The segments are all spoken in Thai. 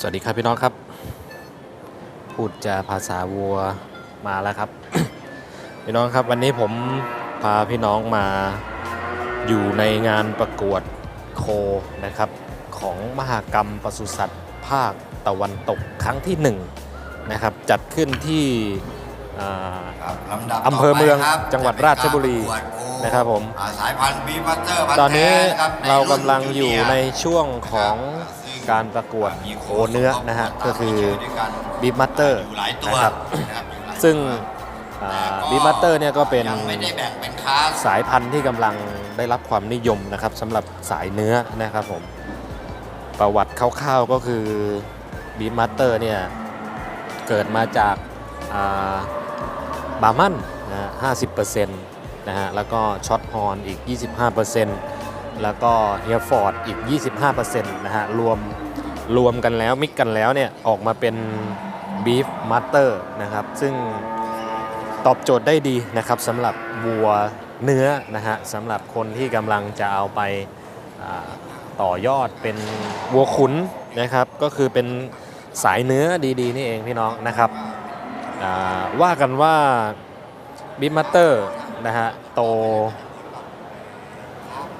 สวัสดีครับพี่น้องครับ พูดจาภาษาวัวมาแล้วครับ พี่น้องครับวันนี้ผมพาพี่น้องมาอยู่ในงานประกวดโคนะครับ ของมหากรรมปศุสัตว์ภาคตะวันตกครั้งที่หนึ่งนะครับจัดขึ้นที่อ่าครับลำดับอำเภอเมืองต่ไปครับจังหวัดราชบุรีจะเป็นกาปะกวดโนะครับผม อ่าสายพันธุ์บีบัตเตอร์พันตอนธุ์นี้แท้นะครับเราในกำลังอยู่ในช่วงของซึ่ง การประกวดโคเนื้อนะฮะก็คือด้วยกันบีมัตเตอร์อยู่หลายตัวนะครับนะครับอยู่หลายตัวซึ่งแต่บีมัตเตอร์เนี่ยก็เป็นยังไม่ได้แบ่งเป็นคลาสสายพันธุ์ที่กำลังได้รับความนิยมนะครับสำหรับสายเนื้อนะครับผมประวัติคร่าวๆก็คือบีมัตเตอร์เนี่ยเกิดมาจากอ่าบาร์มันนะฮะ50%นะฮะแล้วก็ช็อตฮอร์นอีก 25% แล้วก็เฮียฟอร์ดอีก 25%นะฮะรวมรวมกันแล้วมิกกันแล้วเนี่ยออกมาเป็นบีฟมัตเตอร์นะครับ ซึ่งตอบโจทย์ได้ดีนะครับสำหรับวัวเนื้อนะฮะสำหรับคนที่กำลังจะเอาไปต่อยอดเป็นวัวขุนนะครับก็คือเป็นสายเนื้อดีๆ นี่เองพี่น้องนะครับว่ากันว่าบิมัตเตอร์นะฮะโต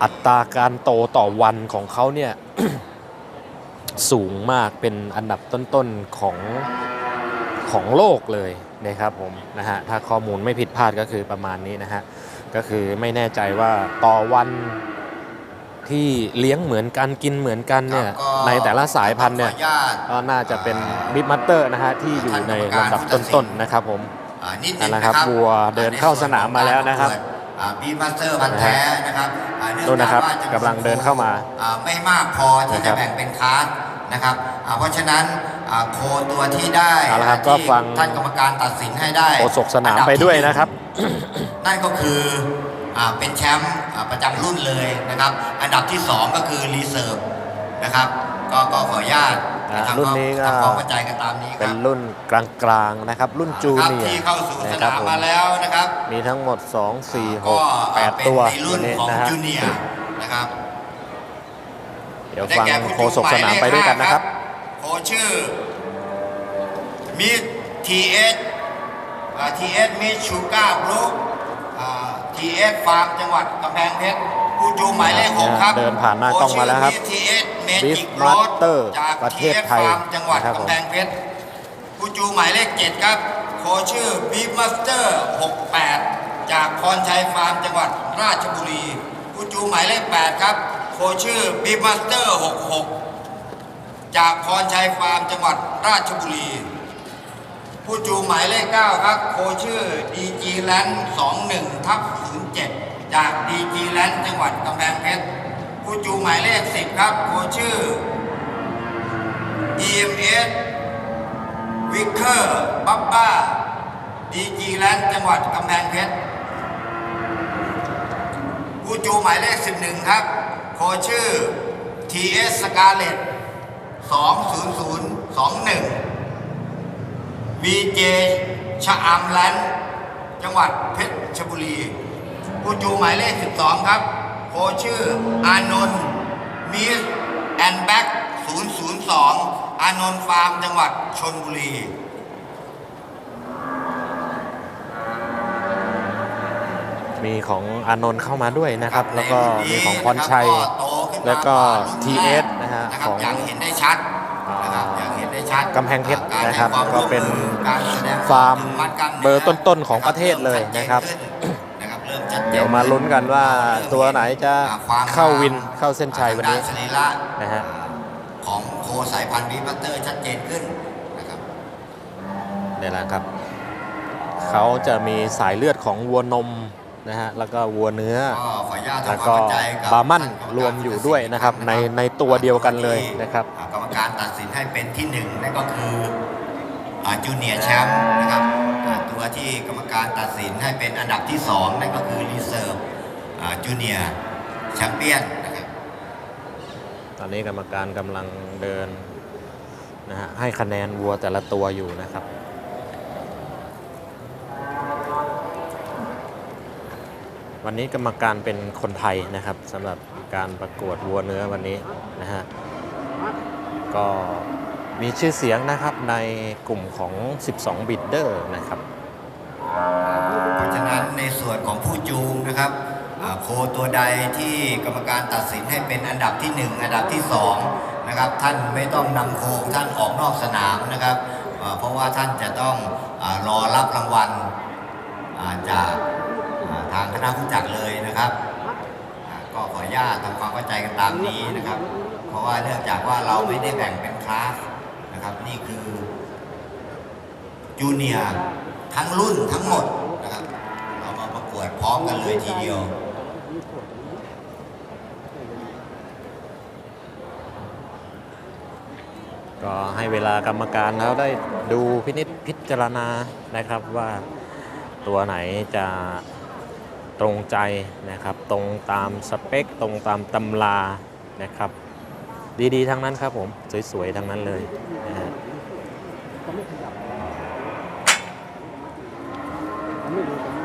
อัตราการโตต่อวันของเขาเนี่ยสูงมากเป็นอันดับต้นๆของของโลกเลยนะครับผมนะฮะถ้าข้อมูลไม่ผิดพลาดก็คือประมาณนี้นะฮะก็คือไม่แน่ใจว่าต่อวันที่เลี้ยงเหมือนกันกินเหมือนกันเนี่ยครับก็ในแต่ละสายพันธุ์เนี่ยขออญาตก็น่าจะเป็นบิ๊กมัตเตอร์นะฮะที่อยู่ในลำดับต้นๆนะครับผมอ่านิดนั่นึนงแหละนะคครัรับบวัวเดินเข้าสนามมาแล้วนะครับบีบัตเตอร์พันธุ์แท้นะครับอ่าเอง นู่นนะครับจากว่าจำวกำลังเดินเข้ามาอ่ไม่มากพอที่นะครัจะบแบ่งเป็นคลาสนะครับอ่าเพราะฉะนั้นอ่าโคตัวที่ได้เอาละครับที่ก็ฟังท่านกรรมการตัดสินให้ได้โฆษกสนามไปด้วยนะครับ นั่นก็คืออ่าเป็นแชมป์อ่าประจำรุ่นเลยนะครับ อันดับที่ 2 ก็คือรีเซิร์ฟนะครับ ก็ก็ขออนุญาต อ่าทำรุ่นนี้ก็ทำความเข้าใจกันตามนี้คเป็รันบรุ่นกลางๆนะครับ รุ่นจูครับเนียที่ร์เข้าสู่สนะครันาบมผมมาแล้วนะครับมีทั้งหมด 2 4ก็6 8เป็นตัวในรุ่นนี้ของนะฮะจูเนียร์นะครับเดี๋ยวฟังโฆษกสนามไปด้วยกันนะครับโคชื่อมิทีเอสทีเอสมิชูก้าบลูทีเอสฟาร์มจังหวัดกำแพงเพชรผู้จูงหมายเลขหกครับ เดินผ่านหน้ากล้องมาแล้วครับทีเอส เม Beef จิกโรด Master จากประเทศ TS ไทย Farm จังหวัดนะครับผมกำแพงเพชรผู้จูงหมายเลขเจ็ดครับโคชื่อบีฟมาสเตอร์68 จากพรชัยฟาร์มจังหวัดราชบุรีผู้จูงหมายเลข8ครับโคชื่อบีฟมาสเตอร์66 จากพรชัยฟาร์มจังหวัดราชบุรีผู้จูงหมายเลข9ครับโคชื่อดีจีแลนด์21ทับ07 จากดีจีแลนด์จังหวัดกำแพงเพชร ผู้จูหมายเลข10ครับโคชื่อ EMS วิกเกอร์บับบ้าดีจีแลนด์จังหวัดกำแพงเพชรผู้จูหมายเลข11ครับโคชื่อ TS Scarlet 20021 VJ ชะอำแลนด์จังหวัดเพชรบุรีผู้จูหมายเลข 12 ครับ โคชื่อ อานนท์มิสแอนแบ็ก002 อานนท์ฟาร์มจังหวัดชนบุรีมีของอานนท์เข้ามาด้วยนะครับครับแล้วก็ในรุ่นนี้มีของพรชัยนะครับก็โตขึ้นมาแล้วก็กว่ารุ่น TS แรกนะฮะนะครับของอย่างเห็นได้ชัดนะครับอย่างเห็นได้ชัดกำแพงเพชรการให้นะครับวามก็เป็นร่วมมือการแสดงฟาร์มมัดกล้นื้เบอร์ต้นๆของประเทศเลยนะครับนะครับเริ่มชั ดจนเดี๋ยวมาลุ้นกันว่าตัวไหนจะอ่าความเข้าวินเข้าเส้นชัยวันนี้ทางด้าสรีระนะฮะของโคสายพันธุ์บีบัตเตอร์ชัดเจนขึ้นนะครับนี่แหละครับ เขาจะมีสายเลือดของวัวนมนะฮะแล้วก็วัวเนื้อก็ขออนุญาตแล้วทำคก็วามเข้าใจกับบาร์มันท่กกรวมอยู่ด้วยนะครับ ในในตัวเดียวกันเลยนะครับอ่ากรรมการตัดสินให้เป็นที่หนึ่งนั่นก็คือจูเนียร์แชมป์นะครับอ่า ตัวที่กรรมการตัดสินให้เป็นอันดับที่สองนั่นก็คือรีเซิร์ฟจูเนียร์แชมเปี้ยนนะครับตอนนี้กรรมการกำลังเดินนะฮะให้คะแนนวัวแต่ละตัวอยู่นะครับวันนี้กรรมการเป็นคนไทยนะครับสำหรับการประกวดวัวเนื้อวันนี้นะฮะก็มีชื่อเสียงนะครับในกลุ่มของ 12 บิดเดอร์นะครับะฉะนั้นในส่วนของผู้จูงนะครับโคตัวใดที่กรรมการตัดสินให้เป็นอันดับที่ 1 อันดับที่2นะครับท่านไม่ต้องนำโคท่านออกนอกสนามนะครับเพราะว่าท่านจะต้องอรอรับรางวัลจากทางคณะผู้จัดเลยนะครับ ก็ขออนุญาตทำความเข้าใจกันตามนี้นะครับ เพราะว่าเนื่องจากว่าเราไม่ได้แบ่งเป็นคลาสนะครับนี่คือจูเนียร์ทั้งรุ่นทั้งหมด มาปพร้อมกันเลยทีเดียวก็ให้เวลากรรมการเขาได้ดูพินิจพิจารณานะครับว่าตัวไหนจะตรงใจนะครับ ตรงตามสเปค ตรงตามตำรานะครับ ดีๆ ทั้งนั้นครับผมสวยๆทั้งนั้นเลยนะฮะเ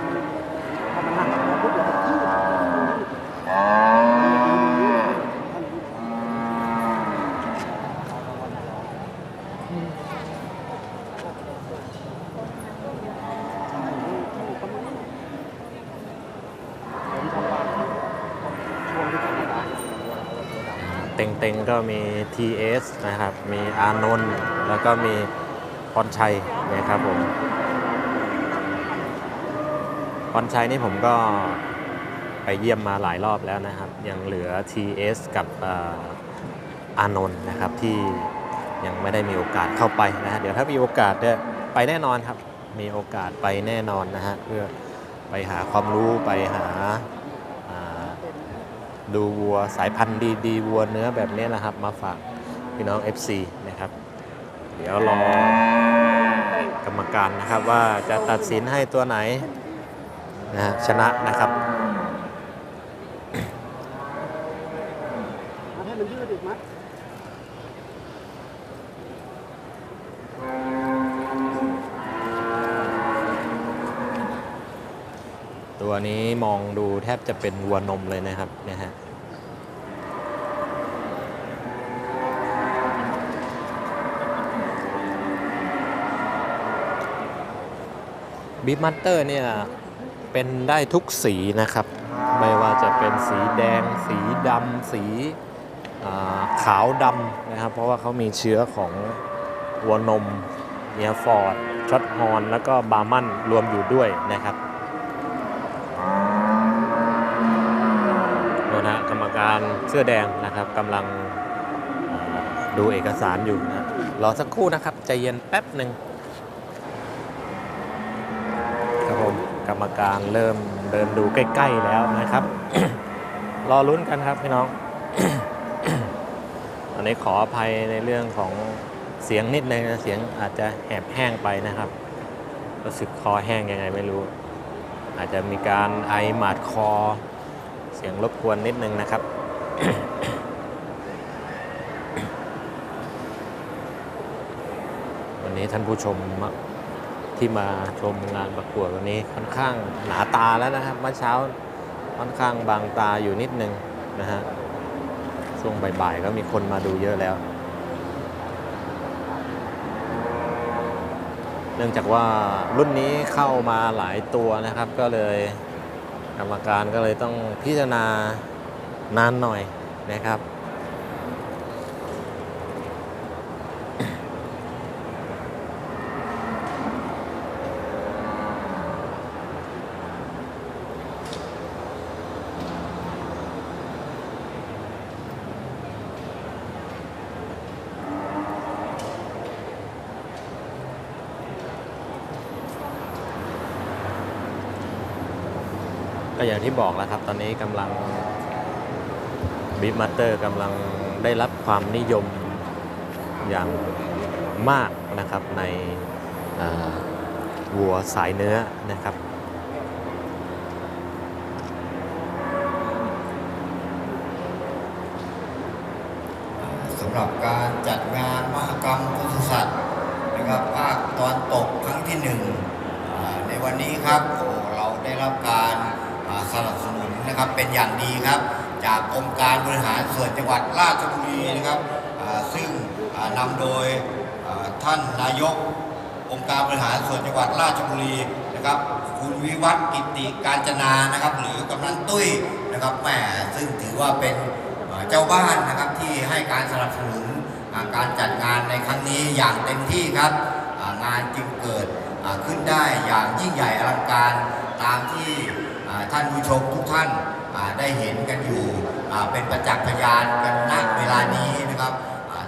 ต็งๆ ก็มี TS นะครับ มีอานนท์แล้วก็มีพรชัยนะครับผมพรชัยนี่ผมก็ไปเยี่ยมมาหลายรอบแล้วนะครับ ยังเหลือ TS กับอานนท์นะครับที่ยังไม่ได้มีโอกาสเข้าไปนะฮะเดี๋ยวถ้ามีโอกาสเนี่ยไปแน่นอนครับ มีโอกาสไปแน่นอนนะฮะเพื่อไปหาความรู้ไปหา ดูวัวสายพันธุ์ดีๆวัวเนื้อแบบนี้นะครับ มาฝากพี่น้อง FC นะครับ เดี๋ยวรอกรรมการนะครับว่าจะตัดสินให้ตัวไหนนะชนะนะครับ ให้มันยืดอีกมั้ย ตัวนี้มองดูแทบจะเป็นวัวนมเลยนะครับนี่ยฮะบีมัตเตอร์เนี่ยเป็นได้ทุกสีนะครับ ไม่ว่าจะเป็นสีแดง สีดำสีขาวดำนะครับ เพราะว่าเขามีเชื้อของวัวนมเนียฟอร์ดช็อตฮอน แล้วก็บาร์มันรวมอยู่ด้วยนะครับ โนนะกรรมการ เสื้อแดงนะครับกำลังดูเอกสารอยู่นะรอสักครู่นะครับใจเย็นแป๊บหนึ่งครับผมกรรมการเริ่มเดินดูใกล้ ๆ แล้วนะครับ รอลุ้นกันครับพี่น้องอันนี้ขออภัยในเรื่องของเสียงนิดนึงนะเสียงอาจจะแหบแห้งไปนะครับรู้สึกคอแห้งยังไงไม่รู้ อาจจะมีการไอหมาดคอ เสียงรบกวนนิดนึงนะครับ วันนี้ท่านผู้ชมที่มาชมงานประกวดวันนี้ค่อนข้างหนาตาแล้วนะครับเมื่อเช้าค่อนข้างบางตาอยู่นิดนึงนะฮะช่วงบ่ายๆก็มีคนมาดูเยอะแล้ว เนื่องจากว่ารุ่นนี้เข้ามาหลายตัวนะครับ ก็เลยกรรมการก็เลยต้องพิจารณา นานหน่อยนะครับ ก็อย่างที่บอกแล้วครับ ตอนนี้กำลัง บีฟมาสเตอร์กำลังได้รับความนิยมอย่างมากนะครับในวัวสายเนื้อนะครับ ดราชบุรีนะครับซึ่งนำโดยท่านนายกองค์การบริหารส่วนจังหวัดราชบุรีนะครับคุณวิวัฒน์กิติการจนานะครับ หรือกำนันตุ้ยนะครับแหมซึ่งถือว่าเป็นเจ้าบ้านนะครับที่ให้การสนับสนุนการจัดงานในครั้งนี้อย่างเต็มที่ครับงานจึงเกิดขึ้นได้อย่างยิ่งใหญ่อลังการตามที่ท่านผู้ชมทุกท่านได้เห็นกันอยู่ เป็นประจักษ์พยานกันณเวลานี้นะครับ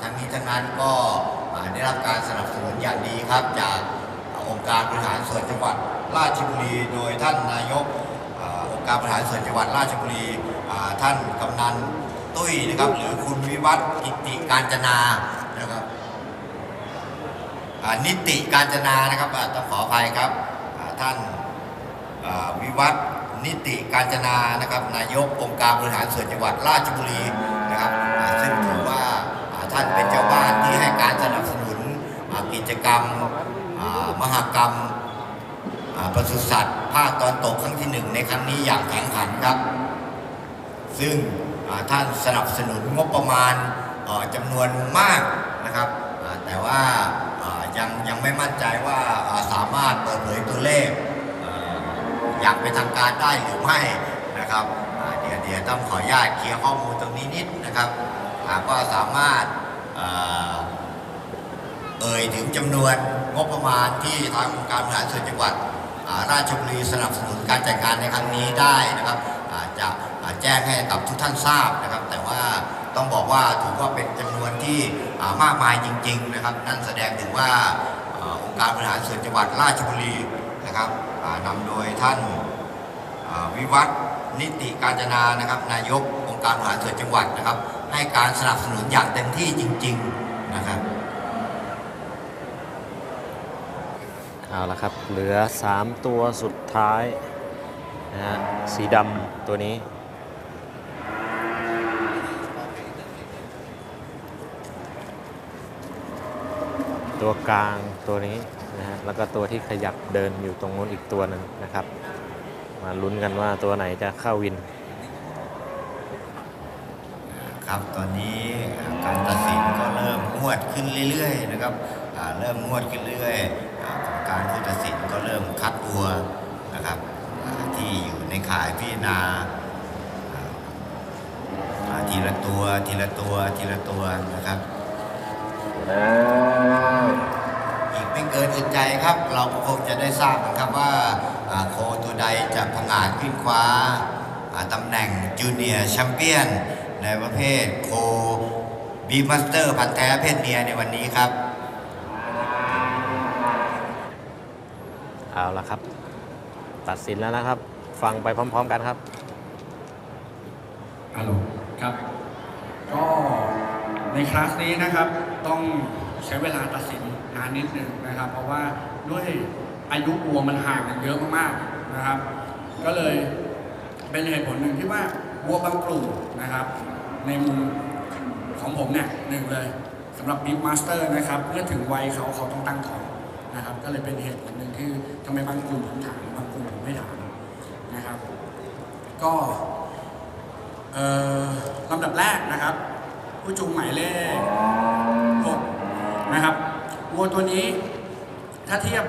ทั้งนี้ทั้งนั้นก็ได้รับการสนับสนุนอย่างดีครับจากองค์การบริหารส่วนจังหวัดราชบุรี โดยท่านนายกองค์การบริหารส่วนจังหวัดราชบุรีท่านกำนันตุ้ยนะครับหรือคุณวิวัฒน์กิติการจนานะครับนิติการจนานะครับต้องขออภัยครับท่านวิวัฒน์ นิติการจนานะครับนายกองค์การบริหารส่วนจังหวัดราชบุรีนะครับซึ่งถือว่าท่านเป็นเจ้าบ้านที่ให้การสนับสนุนกิจกรรมอ่ามหกรรมอ่าปศุสัตว์ภาคตอนตกครั้งที่หนึ่งในครั้งนี้อย่างแข็งขันครับ ซึ่งท่านสนับสนุนงบประมาณจำนวนมากนะครับ แต่ว่ายังยังไม่มั่นใจว่าสามารถเปิดเผยตัวเลข อย่างเป็นทางการได้หรือไม่นะครับเดี๋ยวเดี๋ยวต้องขออนุญาตเคลียร์ข้อมูลตรงนี้นิดนะครับอ่าก็สามารถเอ่ยถึงจำนวนงบประมาณที่ทางองค์การบริหารส่วนจังหวัดราชบุรีสนับสนุนการจัดการในครั้งนี้ได้นะครับจะแจ้งให้กับทุกท่านทราบนะครับ แต่ว่าต้องบอกว่าถือว่าเป็นจำนวนที่มากมายจริง ๆ นะครับ นั่นแสดงถึงว่าอ่าองค์การบริหารส่วนจังหวัดราชบุรี นะครับนำโดยท่านวิวัฒน์นิติการจนานะครับ นายกองค์การบริหารส่วนจังหวัดนะครับ ให้การสนับสนุนอย่างเต็มที่จริง ๆนะครับเอาละครับ เหลือ 3 ตัวสุดท้ายนะฮะสีดำตัวนี้ตัวกลางตัวนี้ นะฮะแล้วก็ตัวที่ขยับเดินอยู่ตรงนู้นอีกตัวหนึ่งนะครับ มาลุ้นกันว่าตัวไหนจะเข้าวิน ครับตอนนี้การตัดสินก็เริ่มงวดขึ้นเรื่อยๆนะครับอ่าเริ่มงวดขึ้นเรื่อยๆอ่ากรรมการผู้ตัดสินก็เริ่มคัดตัวนะครับอ่าที่อยู่ในข่ายพิจารณาอ่าอ่าทีละตัวทีละตัวทีละตัวนะครับอีก ไม่เกินอึดใจครับ เราก็คงจะได้ทราบนะครับว่าอ่าโคตัวใดจะผงาดขึ้นคว้าอ่าตำแหน่งจูเนียร์แชมเปี้ยนในประเภทโคบีมัสเตอร์พันธุ์แท้เพศเมียในวันนี้ครับ เอาละครับ ตัดสินแล้วนะครับ ฟังไปพร้อม ๆ กันครับฮัลโหลครับ ก็ในคลาสนี้นะครับต้องใช้เวลาตัดสินนานิดนึงนะครับ เพราะว่าด้วยอายุวัวมันห่างกันเยอะมากๆนะครับ ก็เลยเป็นเหตุผลหนึ่งที่ว่าวัวบางกลุ่มนะครับ ในมุมของผมเนี่ยหนึ่งเลยสำหรับบิ๊กมาสเตอร์นะครับเมื่อถึงวัยเขาเขาต้องตั้งท้องนะครับ ก็เลยเป็นเหตุผลหนึ่งที่ทำไมบางกลุ่มผมถามบางกลุ่มผมไม่ถามนะครับ ก็เอ่อลำดับแรกนะครับ ผู้จูงหมายเลข6นะครับ วัวตัวนี้ถ้าเทียบ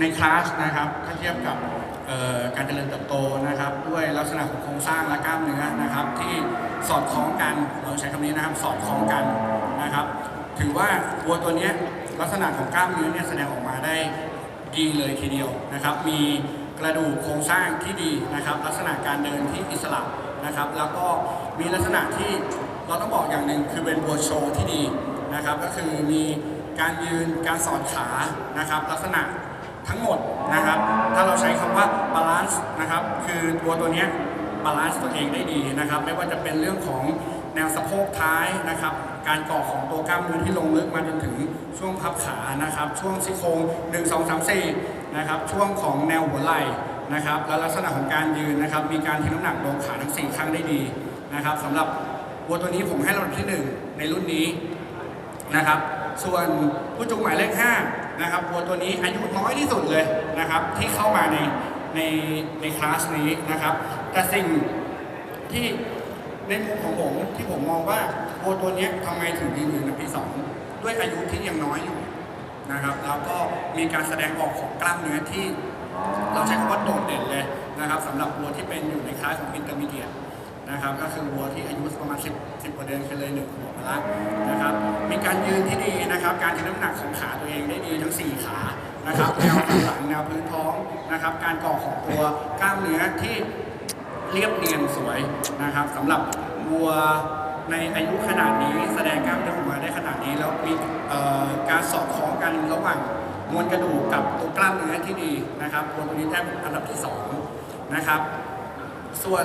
ในคลาสนะครับ ถ้าเทียบกับการเจริญเติบโตนะครับ ด้วยลักษณะของโครงสร้างและกล้ามเนื้อนะครับ ที่สอดคล้องกันเราใช้คำนี้นะครับสอดคล้องกันนะครับ ถือว่าวัวตัวนี้ลักษณะของกล้ามเนื้อเนี่ยแสดงออกมาได้ดีเลยทีเดียวนะครับ มีกระดูกโครงสร้างที่ดีนะครับ ลักษณะการเดินที่อิสระนะครับ แล้วก็มีลักษณะที่เราต้องบอกอย่างหนึ่งคือเป็นวัวโชว์ที่ดีนะครับ ก็คือมี การยืนการสอดขานะครับ ลักษณะทั้งหมดนะครับ ถ้าเราใช้คำว่าบาลานซ์นะครับคือตัวตัวนี้บาลานซ์ตัวเองได้ดีนะครับ ไม่ว่าจะเป็นเรื่องของแนวสะโพกท้ายนะครับ การก่อของตัวกล้ามเนื้อที่ลงลึกมาจนถึงช่วงพับขานะครับ ช่วงซี่โครง1 2 3 4นะครับช่วงของแนวหัวไหล่นะครับ และลักษณะของการยืนนะครับ มีการทิ้งน้ำหนักลงขาทั้ง4ข้างได้ดีนะครับสำหรับวัวตัวนี้ผมให้ลำดับที่ 1 ในรุ่นนี้นะครับ ส่วนผู้จูงหมายเลข5นะครับวัวตัวนี้อายุน้อยที่สุดเลยนะครับ ที่เข้ามาในในในคลาสนี้นะครับ แต่สิ่งที่ในมุมของผมที่ผมมองว่าวัวตัวนี้ทำไมถึงยืนอยู่ในปีสองด้วยอายุที่ยังน้อยอยู่นะครับ แล้วก็มีการแสดงออกของกล้ามเนื้อที่ เราใช้คำว่าโดดเด่นเลยนะครับสำหรับวัวที่เป็นอยู่ในคลาสของอินเตอร์มีเดีย นะครับก็คือวัวที่อายุประมาณ 10 10กว่าเดือนคือเลยหนึ่งขวบแล้วนะครับมีการยืนที่ดีนะครับ การทิ้น้ำหนักของขาตัวเองได้ดีทั้ง 4 ขานะครับแนวหลังแนวพื้นท้องนะครับ การก่อของตัวกล้ามเนื้อที่เรียบเนียนสวยนะครับสำหรับวัวในอายุขนาดนี้แสดงกล้ามเนื้อออกมาได้ขนาดนี้แล้วมีการสอดคล้องกันระหว่างมวลกระดูกกับตัวกล้ามเนื้อที่ดีนะครับวัวตัวนี้ได้เป็นอันดับที่สองนะครับส่วน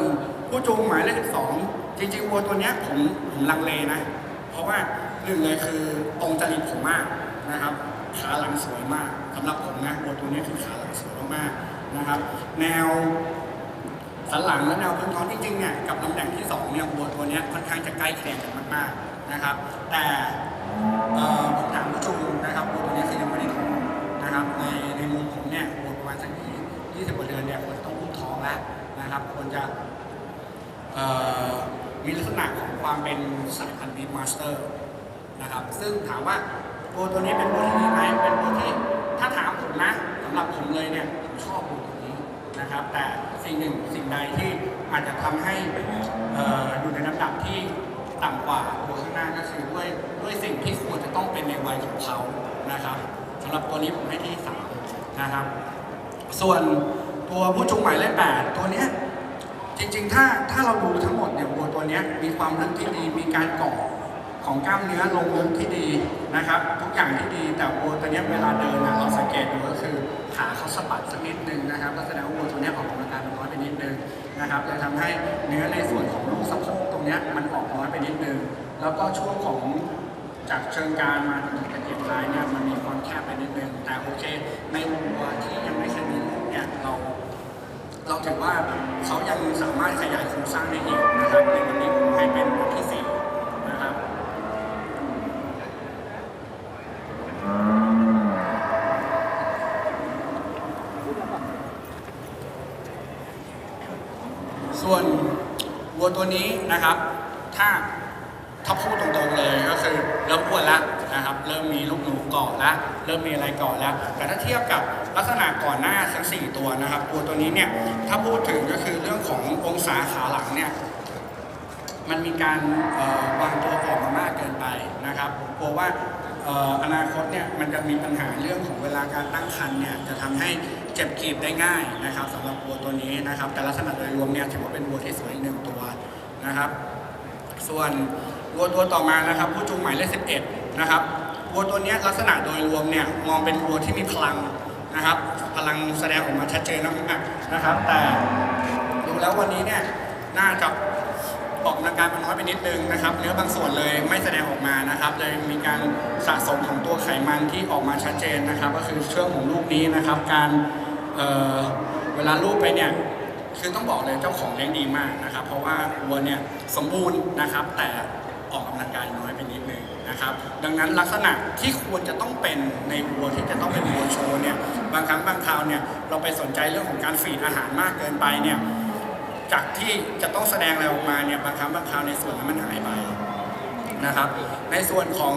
ผู้จูงหมายเลขสองจริงๆวัวตัวเนี้ยผมผมลังเลนะ เพราะว่าหนึ่งเลยคือตรงจริตผมมากนะครับ ขาหลังสวยมากสำหรับผมนะวัวตัวนี้คือขาหลังสวยมากๆนะครับ แนวสันหลังและแนวพื้นท้องจริงๆเนี่ยกับตำแหน่งที่สองเนี่ยวัวตัวนี้ค่อนข้างจะใกล้เคียงกันมากๆนะครับ แต่ผมถามผู้ชมนะครับวัวตัวนี้คือยังไม่ได้ท้องนะครับ ในในมุมผมเนี่ยวัวประมาณสักยี่สิบกว่าเดือนเนี่ยควรต้องอุ้มท้องแล้วนะครับควรจะ มีลักษณะของความเป็นสายพันธุ์บีมาสเตอร์นะครับ ซึ่งถามว่าวัวตัวนี้เป็นวัวที่ดีไหมเป็นวัวที่ถ้าถามผมนะสำหรับผมเลยเนี่ยผมชอบวัวตัวนี้นะครับ แต่สิ่งหนึ่งสิ่งใดที่อาจจะทำให้อ,อ,อยู่ในลำดับที่ต่ำกว่าตัวข้างหน้าก็คือด้วยด้วยสิ่งที่ควรจะต้องเป็นในวัยของเขานะครับสำหรับตัวนี้ผมให้ที่สามนะครับ ส่วนตัวผู้จูงหมายเลขแปดตัวเนี้ย จริงๆ ถ้าถ้าเราดูทั้งหมดเนี่ยวัวตัวนี้มีความลึกที่ดี มีการก่อของกล้ามเนื้อลงลึกที่ดีนะครับ ทุกอย่างที่ดีแต่วัวตัวนี้เวลาเดินนะเราสังเกตดูก็คือขาเขาสะบัดสักนิดนึงนะครับก็แสดงว่าวัวตัวนี้ออกกำลังกายมันน้อยไปนิดนึงนะครับเลยทำให้เนื้อในส่วนของลูกสะโพกตรงนี้มันออกน้อยไปนิดนึงแล้วก็ช่วงของจากเชิงกรานมาถึงกระเทียมลายเนี่ยมันมีความแคบไปนิดนึงแต่โอเคในวัวที่ยังไม่เคยมีลูกเนี่ยเรา เราถือว่าเขายังสามารถขยายโครงสร้างได้อีกนะครับในวันนี้ผมให้เป็นอันที่สี่นะครับส่วนวัวตัวนี้นะครับ ถ้าถ้าพูดตรงๆเลย คือเริ่มอ้วนแล้วนะครับ เริ่มมีลูกหนูเกาะแล้วเริ่มมีอะไรเกาะแล้วแต่ถ้าเทียบกับลักษณะก่อนหน้าทั้งสี่ตัวนะครับวัวตัวนี้เนี่ยถ้าพูดถึงก็คือเรื่องขององศาขาหลังเนี่ยมันมีการวางตัวออกมามากเกินไปนะครับกลัวว่าอนาคตเนี่ยมันจะมีปัญหาเรื่องของเวลาการตั้งครรภ์เนี่ยจะทำให้เจ็บกีบได้ง่ายนะครับสำหรับวัวตัวนี้นะครับ แต่ลักษณะโดยรวมเนี่ยถือว่าเป็นวัวที่สวยหนึ่งตัวนะครับ ส่วน วัวตัวต่อมานะครับผู้จูงหมายเลข11 นะครับวัวตัวนี้ลักษณะโดยรวมเนี่ยมองเป็นวัวที่มีพลังนะครับ พลังแสดงออกมาชัดเจนมากๆนะครับ แต่ดูแล้ววันนี้เนี่ยน่าจะออกกำลังกายมันน้อยไปนิดนึงนะครับเนื้อบางส่วนเลยไม่แสดงออกมานะครับ เลยมีการสะสมของตัวไขมันที่ออกมาชัดเจนนะครับ ก็คือเช่วงของลูกนี้นะครับ การเเวลาลูกไปเนี่ยคือต้องบอกเลยเจ้าของเลี้ยงดีมากนะครับ เพราะว่าวัวเนี่ยสมบูรณ์นะครับแต่ ออกกำลังกายน้อยไปนิดนึงนะครับ ดังนั้นลักษณะที่ควรจะต้องเป็นในวัวที่จะต้องเป็นวัวโชว์เนี่ยบางครั้งบางคราวเนี่ยเราไปสนใจเรื่องของการฟีดอาหารมากเกินไปเนี่ยจากที่จะต้องแสดงอะไรออกมาเนี่ยบางครั้งบางคราวในส่วนนั้นมันหายไปนะครับในส่วนของ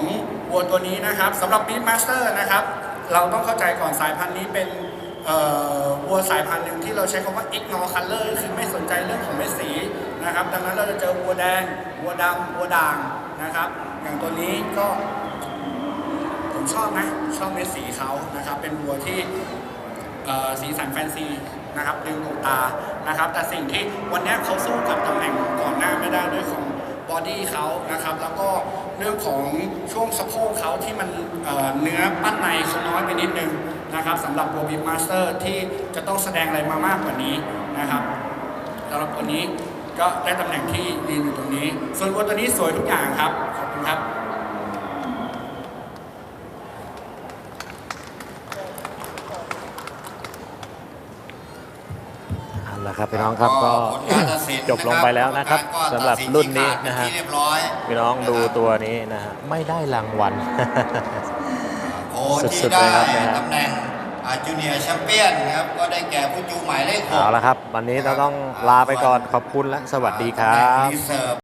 วัวตัวนี้นะครับสำหรับ Beat Master นะครับเราต้องเข้าใจก่อนสายพันธุ์นี้เป็นวัวสายพันธุ์หนึ่งที่เราใช้คำว่า ignore color คือไม่สนใจเรื่องของเม็ดสี นะครับ ดังนั้นเราจะเจอวัวแดงวัวดำวัวด่างนะครับ อย่างตัวนี้ก็ผมชอบนะชอบเม็ดสีเขานะครับ เป็นวัวที่สีสันแฟนซีนะครับดึงดูดตานะครับ แต่สิ่งที่วันนี้เขาสู้กับตำแหน่งก่อนหน้าไม่ได้ด้วยของบอดี้เขานะครับ แล้วก็เรื่องของช่วงสะโพกเขาที่มันเเนื้อปั้นในเขาน้อยไปนิดนึงนะครับสำหรับโบบิมาสเตอร์ที่จะต้องแสดงอะไรมามากกว่านี้นะครับสำหรับตัวนี้ ก็ได้ตำแหน่งที่ยืนอยู่ตรงนี้ ส่วนวัวตัวนี้สวยทุกอย่างครับ ขอบคุณครับ เอาละครับพี่น้องครับก็ผลการตัดสินจบลงไปแล้วนะครับกมกาสำหรับรุ่นนี้นะฮะที่เรียบร้อยพี่น้องดูตัวนี้นะฮะไม่ได้รางวัล โอ้สุที่ดๆเลได้ยครับนะฮะ ตำแหน่ง จูเนียร์แชมเปี้ยนครับก็ได้แก่ผู้จูหมายเลขหกเอาละครับ วันนี้เราต้องลาไปก่อนขอบคุณและสวัสดีครับรีเซิร์ฟ